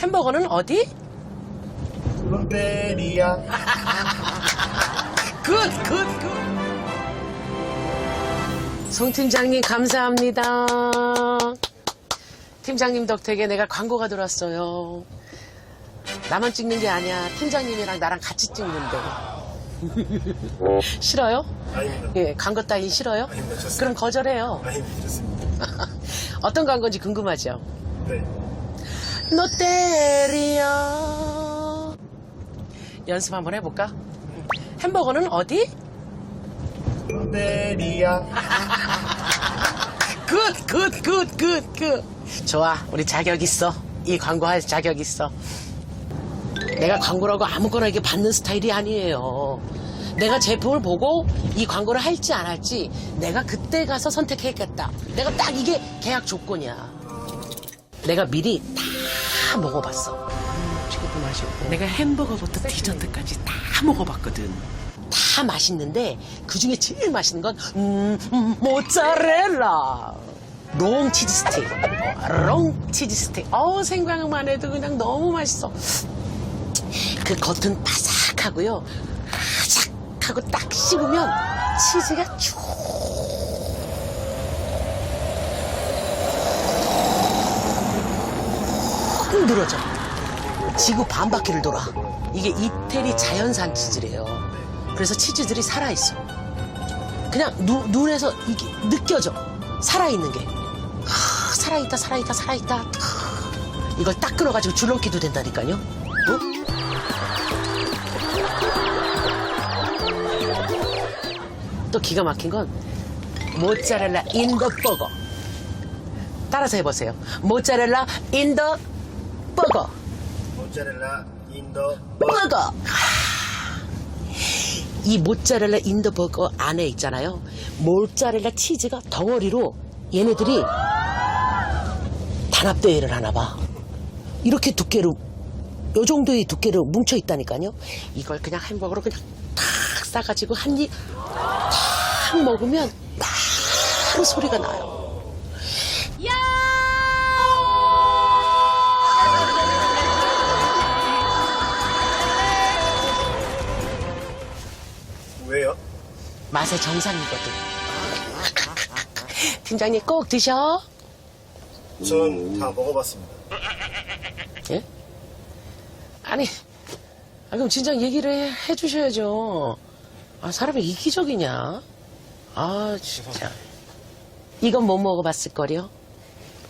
햄버거는 어디? 롯데리아. 굿, 굿, 굿. 송 팀장님, 감사합니다. 팀장님 덕택에 내가 광고가 들어왔어요. 나만 찍는 게 아니야. 팀장님이랑 나랑 같이 찍는데. 싫어요? 아닙니다. 예, 광고 따위 싫어요? 아닙니다. 좋습니다. 그럼 거절해요. 아닙니다. 좋습니다. 어떤 광고인지 궁금하죠? 네. 롯데리아. 연습 한번 해볼까? 햄버거는 어디? 롯데리아. 굿, 굿, 굿, 굿, 굿. 좋아, 우리 자격 있어. 이 광고 할 자격 있어. 내가 광고라고 아무거나 이게 받는 스타일이 아니에요. 내가 제품을 보고 이 광고를 할지 안 할지 내가 그때 가서 선택했겠다. 내가 딱 이게 계약 조건이야. 내가 미리 다 먹어봤어. 지금도 맛있고. 내가 햄버거부터 디저트까지 다 먹어봤거든. 다 맛있는데 그 중에 제일 맛있는 건 음, 음, 모짜렐라 롱 치즈 스틱 롱 치즈 스틱 어 생각만 해도 그냥 너무 맛있어 그 겉은 바삭하고요 바삭하고 딱 씹으면 치즈가 쭉 늘어져 지구 반 바퀴를 돌아. 이게 이태리 자연산 치즈래요. 그래서 치즈들이 살아있어. 그냥 누- 눈에서 이게 느껴져. 살아있는 게. 아, 살아있다, 살아있다, 살아있다. 아, 이걸 딱 끊어가지고 줄넘기도 된다니까요. 어? 또 기가 막힌 건 모짜렐라 인더 버거. 따라서 해보세요. 모짜렐라 인더 버거. 모짜렐라 인도 버거. 이 모짜렐라 인더버거 안에 있잖아요. 모짜렐라 치즈가 덩어리로 얘네들이 단합대회를 하나 봐. 이렇게 두께로, 요 정도의 두께로 뭉쳐 있다니까요. 이걸 그냥 햄버거로 그냥 탁 싸가지고 한 입 탁 먹으면 바로 소리가 나요. 왜 맛의 정상이거든. 팀장님 꼭 드셔. 전다 먹어봤습니다. 예? 아니, 아, 그럼 진작 얘기를 해, 해주셔야죠. 아, 사람이 이기적이냐? 아, 진짜. 이건 못 먹어봤을 거요.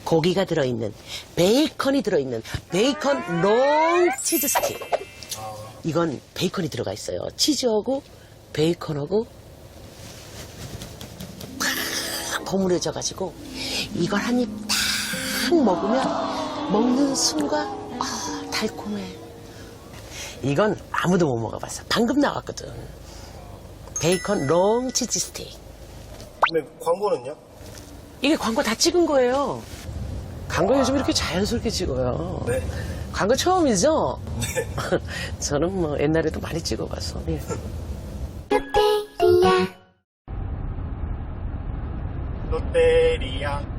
고기가 들어있는, 베이컨이 들어있는, 베이컨 롱 치즈 스틱. 이건 베이컨이 들어가 있어요. 치즈하고, 베이컨하고, 버무려져가지고, 이걸 한입탁 먹으면, 먹는 순간, 아, 달콤해. 이건 아무도 못 먹어봤어. 방금 나왔거든. 베이컨 롱 치즈 스테이크. 근데 광고는요? 이게 광고 다 찍은 거예요. 광고 요즘 이렇게 자연스럽게 찍어요. 네. 광고 처음이죠? 저는 뭐 옛날에도 많이 찍어봤어. 예. tontería.